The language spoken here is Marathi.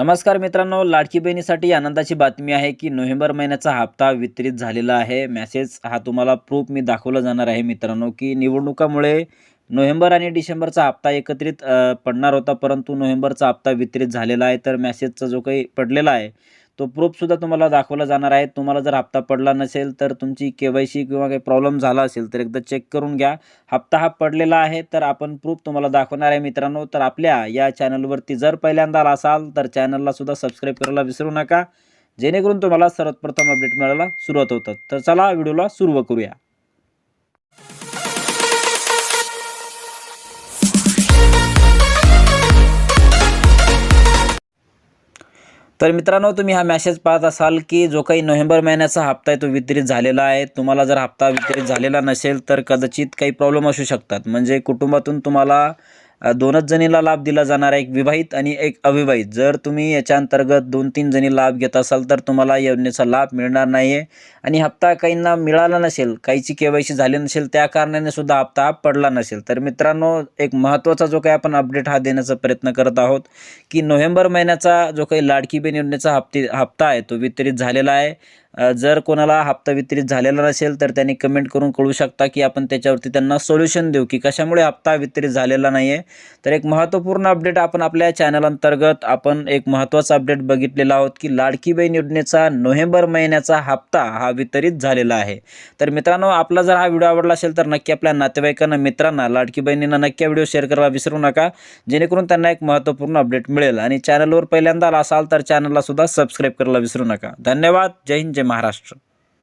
नमस्कार मित्रांनो लाडकी बहिणीसाठी आनंदाची बातमी आहे की नोव्हेंबर महिन्याचा हप्ता वितरित झालेला आहे. मॅसेज हा तुम्हाला प्रूफ मी दाखवला जाणार आहे मित्रांनो की निवडणुकामुळे नोव्हेंबर आणि डिसेंबरचा हप्ता एकत्रित पडणार होता परंतु नोव्हेंबरचा हप्ता वितरित झालेला आहे. तर मॅसेजचा जो काही पडलेला आहे तो प्रूफसुद्धा तुम्हाला दाखवला जाणार आहे. तुम्हाला जर हप्ता पडला नसेल तर तुमची के वाय सी किंवा काही प्रॉब्लेम झाला असेल तर एकदा चेक करून घ्या. हप्ता हा पडलेला आहे तर आपण प्रूफ तुम्हाला दाखवणार आहे मित्रांनो. तर आपल्या या चॅनलवरती जर पहिल्यांदा आला असाल तर चॅनलला सुद्धा सबस्क्राईब करायला विसरू नका. जेणेकरून तुम्हाला सर्वप्रथम अपडेट मिळायला सुरुवात होतात तर चला व्हिडिओला सुरू करूया. तर मित्रांनो तुम्ही हा मेसेज पाहत असाल की जो काही नोव्हेंबर महिन्याचा हप्ता आहे तो वितरित झालेला आहे. तुम्हाला जर हप्ता वितरित झालेला नसेल तर कदाचित काही प्रॉब्लेम असू शकतात. म्हणजे कुटुंबातून तुम्हाला दोनच जणीला लाभ दिला जाणार आहे एक विवाहित आणि एक अविवाहित. जर तुम्ही याच्या अंतर्गत दोन तीन जणी लाभ घेत असाल तर तुम्हाला या योजनेचा लाभ मिळणार नाही आहे आणि हप्ता काहींना मिळाला नसेल काहीची के वाय सी झाली नसेल त्या कारणाने सुद्धा हप्ता पडला नसेल. तर मित्रांनो एक महत्त्वाचा जो काही आपण अपडेट हा देण्याचा प्रयत्न करत आहोत की नोव्हेंबर महिन्याचा जो काही लाडकी बहीण योजनेचा हप्ते हप्ता आहे तो वितरित झालेला आहे. जर कोणाला हप्ता वितरित झालेला नसेल तर त्यांनी कमेंट करून कळू शकता की आपण त्याच्यावरती त्यांना सोल्युशन देऊ की कशामुळे हप्ता वितरित झालेला नाही आहे तर एक महत्त्वपूर्ण अपडेट आपण आपल्या चॅनल अंतर्गत आपण एक महत्त्वाचा अपडेट बघितलेला आहोत की लाडकी बहीण योजनेचा नोव्हेंबर महिन्याचा हप्ता हा वितरित झालेला आहे. तर मित्रांनो आपला जर हा व्हिडिओ आवडला असेल तर नक्की आपल्या नातेवाईकांना मित्रांना लाडकी बहिणींना नक्की व्हिडिओ शेअर करायला विसरू नका जेणेकरून त्यांना एक महत्त्वपूर्ण अपडेट मिळेल. आणि चॅनलवर पहिल्यांदा आला असाल तर चॅनलला सुद्धा सबस्क्राईब करायला विसरू नका. धन्यवाद. जय हिंद म्हणजे महाराष्ट्र.